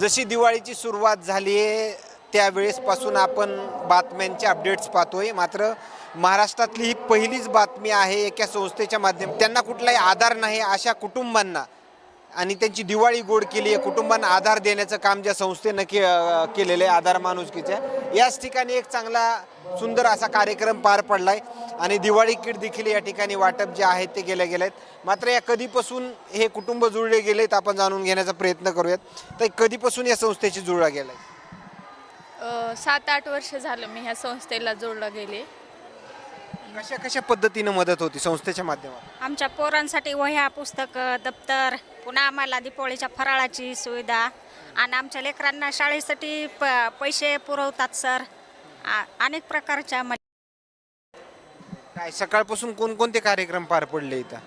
जशी दिवाळीची सुरुवात झाली आहे त्यावेळेसपासून आपण बातम्यांचे अपडेट्स पाहतोय. मात्र महाराष्ट्रातली ही पहिलीच बातमी आहे एका संस्थेच्या माध्यम त्यांना कुठलाही आधार नाही अशा कुटुंबांना. आणि त्यांची दिवाळी गोड केली आहे. कुटुंबांना आधार देण्याचं काम ज्या संस्थेनं के केलेलं आहे आधार माणुसकीच्या याच ठिकाणी एक चांगला सुंदर असा कार्यक्रम पार पडला आहे आणि दिवाळी किट देखील या ठिकाणी वाटप जे आहेत ते केले गेले आहेत मात्र या कधीपासून हे कुटुंब जुळले गेले आहेत आपण जाणून घेण्याचा प्रयत्न करूयात. तर कधीपासून या संस्थेशी जुळला गेला आहे सात आठ वर्ष झालं मी ह्या संस्थेला जोडलं गेले. कशा कशा पद्धतीनं मदत होती संस्थेच्या माध्यमातून? आमच्या पोरांसाठी वह्या पुस्तकं दप्तर पुन्हा आम्हाला दिपावळीच्या फराळाची सुविधा. आणि आमच्या लेकरांना शाळेसाठी प पैसे पुरवतात सर. आ- अनेक प्रकारच्या काय सकाळपासून कोणकोणते कार्यक्रम पार पडले इथं?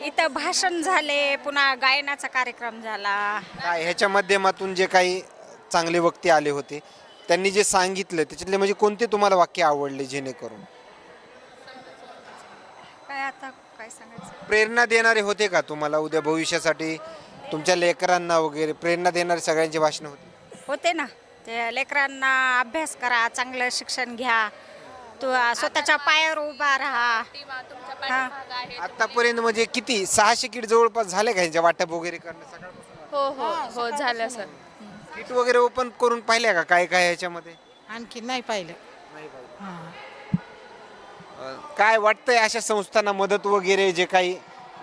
इथं भाषण झाले पुन्हा गायनाचा कार्यक्रम झाला. काय ह्याच्या माध्यमातून जे काही चांगले वक्ते आले होते त्यांनी जे सांगितलं त्याच्यातले म्हणजे कोणते तुम्हाला वाक्य आवडले जेणेकरून? काय आता काय सांगायचं? प्रेरणा देणारे होते का तुम्हाला उद्या भविष्यासाठी? तुमच्या लेकरांना वगैरे प्रेरणा देणारे सगळ्यांचे भाषण होते. होते ना. ते लेकरांना अभ्यास करा चांगलं शिक्षण घ्या. तू स्वतःच्या पायावर उभा राहा. आतापर्यंत म्हणजे किती? सहाशे किट जवळपास झाले का ह्यांच्या वाटप वगैरे करणं सगळं हो हो हो झालं सर. किट वगैरे ओपन करून पाहिल्या का? काय काय ह्याच्यामध्ये? आणखी नाही पाहिलं. हां. काय वाटतंय अशा संस्थांना मदत वगैरे जे काही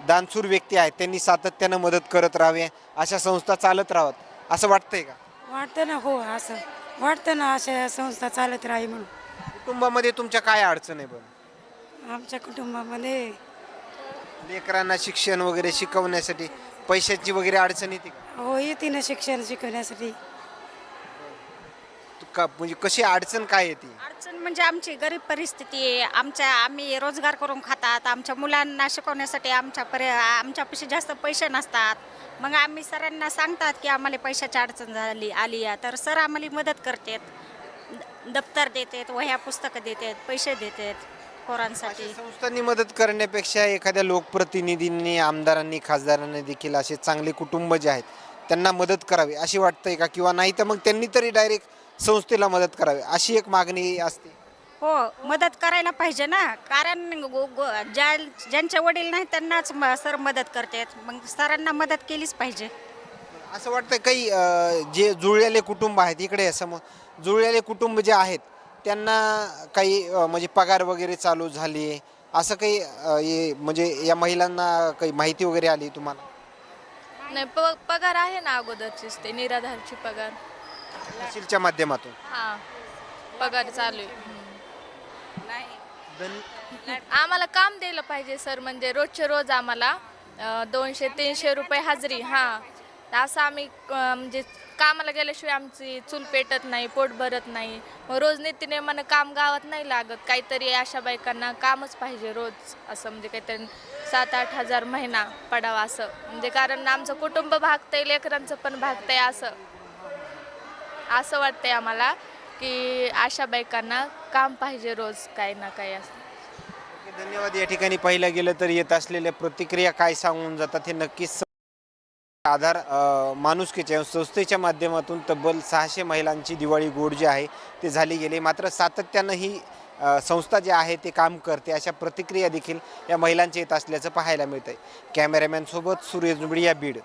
दानशूर व्यक्ती आहेत त्यांनी सातत्यानं मदत करत राहावे अशा संस्था चालत राहावत असं वाटतंय का? वाटतं ना हो असं. वाटतं ना अशा संस्था चालत राही म्हणून. कुटुंबामध्ये तुमच्या काय अडचण आहे बरं? आमच्या कुटुंबामध्ये लेकरांना शिक्षण वगैरे शिकवण्यासाठी पैशाची वगैरे अडचण येते का? हो येते ना शिक्षण शिकवण्यासाठी. का म्हणजे कशी अडचण काय येते अडचण म्हणजे आमची गरीब परिस्थिती आहे. आमच्या आम्ही रोजगार करून खातात. आमच्या मुलांना शिकवण्यासाठी आमच्या परि आमच्यापाशी जास्त पैसे नसतात. मग आम्ही सरांना सांगतात की आम्हाला पैशाची अडचण झाली आली आहे. तर सर आम्हाला मदत करतात. द- दप्तर देतात वह्या पुस्तकं देतात पैसे देतात पोरांसाठी. संस्थांनी मदत करण्यापेक्षा एखाद्या लोकप्रतिनिधींनी आमदारांनी खासदारांनी देखील असे चांगले कुटुंब जे आहेत त्यांना मदत करावी अशी वाटतंय का? किंवा नाही तर मग त्यांनी तरी डायरेक्ट संस्थेला मदत करावी अशी एक मागणी असते. हो मदत करायला पाहिजे ना. कारण गो- गो- ज्या ज्यांचे वडील नाही त्यांनाच म- सर मदत करतात मग सरांना मदत केलीच पाहिजे. असं वाटतं काही अं, जे जुळलेले कुटुंब आहेत इकडे आहे समोर जुळलेले कुटुंब जे आहेत त्यांना काही अं, म्हणजे पगार वगैरे चालू झाली. असं काही अं, हे म्हणजे या महिलांना काही माहिती वगैरे आली तुम्हाला? नाही प पगार आहे ना अगोदरचीच ते निराधारची पगार. तहसीलच्या माध्यमातून? हां. पगार चालू आहे. आम्हाला काम द्यायला पाहिजे सर. म्हणजे रोजचे रोज आम्हाला अ, दोनशे तीनशे रुपये हजेरी. हां. असं आम्ही अ, म्हणजे कामाला गेल्याशिवाय आमची चूल पेटत नाही पोट भरत नाही. मग रोज नित्यनेमानं काम गावात नाही लागत. काहीतरी अशा बायकांना कामच पाहिजे रोज. असं म्हणजे काहीतरी सात आठ हजार महिना पडावा असं. म्हणजे कारण आमचं कुटुंब भागतंय लेकरांचं पण भागतंय असं. असं वाटतंय आम्हाला की अशा बायकांना काम पाहिजे रोज काही ना काही असं. धन्यवाद. या ठिकाणी पाहिलं गेलं तर येत असलेल्या प्रतिक्रिया काय सांगून जातात हे नक्कीच आधार माणुसकीच्या संस्थेच्या माध्यमातून तब्बल सहाशे महिलांची दिवाळी गोड जी आहे ते झाली गेली. मात्र सातत्यानं ही संस्था जी आहे ते काम करते अशा प्रतिक्रिया देखील या महिलांच्या येत असल्याचं पाहायला मिळतंय. आहे सोबत सूर्य या बीड.